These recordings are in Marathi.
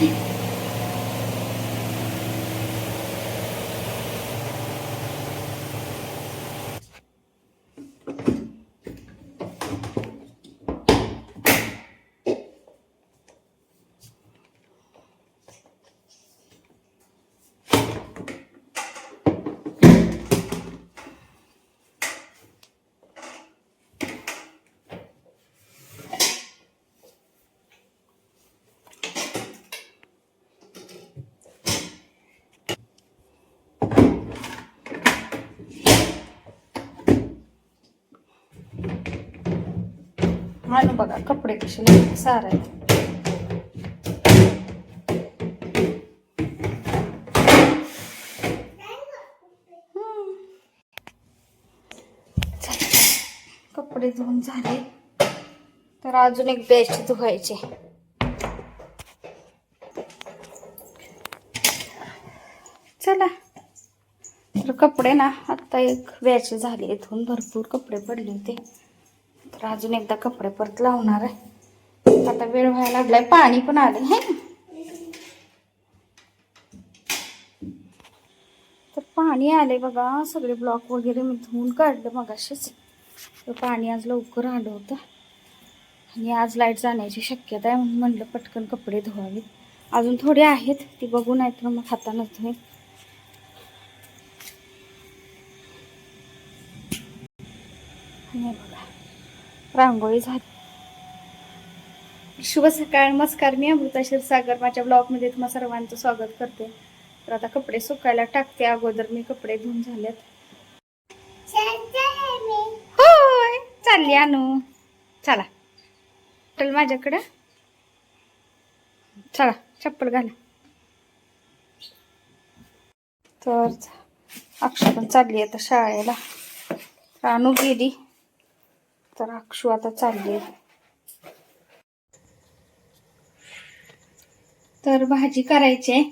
ti. आणू बघा कपडे कसे लागले आहेत. कपडे धुवून झाले. तर अजून एक बेस्ट धुवायचे. चला. तर कपडे ना आत्ता एक बॅच झाले इथून भरपूर कपडे पडले होते. तर अजून एकदा कपडे परत लावणार आहे. आता वेळ व्हायला लागलाय पाणी पण आले हे. तर पाणी आले बघा सगळे ब्लॉक वगैरे मी धुवून काढलं मग तर पाणी आज लवकर आलं होतं. आणि आज लाइट जाण्याची शक्यता आहे म्हणून म्हणलं पटकन कपडे धुवावेत. अजून थोडे आहेत ती बघू नाही तर मग हातानंच धुवेन. आणि रांगोळी झाली. शुभ सकाळ नमस्कार. मी अमृता क्षीरसागर. माझ्या ब्लॉगमध्ये तुम्हा सर्वांचं स्वागत करते. तर आता कपडे सुकायला टाकते. अगोदर मी कपडे धुवून झालेत. होय. चालली आणू चला. चल माझ्याकडं. चला चप्पल घाला. तर अक्षर पण चालली आता शाळेला. रानू गेली. तर अक्षू आता चालली तर भाजी करायची आहे.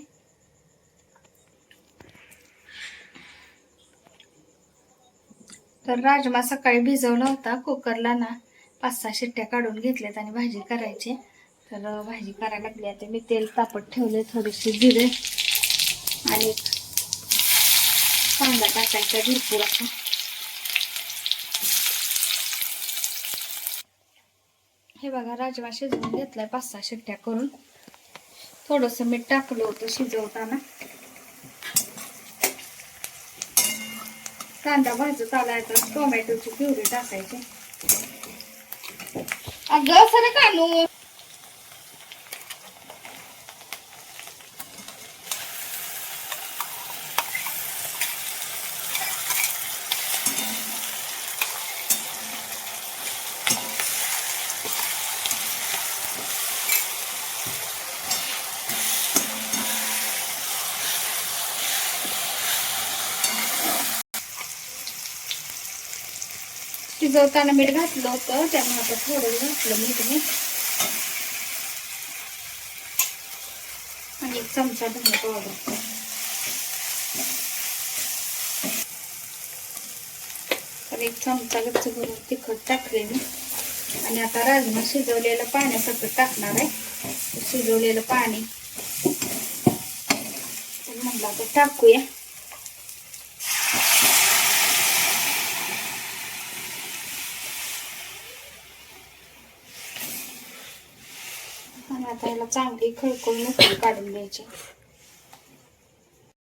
तर राजमा सकाळी भिजवला होता कुकरला ना पाच सहा शिट्ट्या काढून घेतल्यात आणि भाजी करायची तर भाजी करायला लागली आता मी तेल तापत ठेवले थोडीशी जिरे आणि कांदा टाकायचा भरपूर असं. हे बघा राजमा शिजवून घेतलाय पाच सहा शिट्ट्या करून. थोडंसं मीठ टाकलं होतं शिजवताना. कांदा भाजत आलाय तर टोमॅटोची प्युरी टाकायची. अगं सर कानू शिजवताना मीठ घातलं होतं त्यामुळे आता थोडं घातलं मीठ मी आणि एक चमचा धने पावडर. तर एक चमचा गच्च भरून तिखट टाकले मी आणि आता राजमा शिजवलेलं पाण्यासारखं टाकणार आहे. शिजवलेलं पाणी. तर म्हणलं आता टाकूया. आता याला चांगली खळखळून उकळी काढून घ्यायची.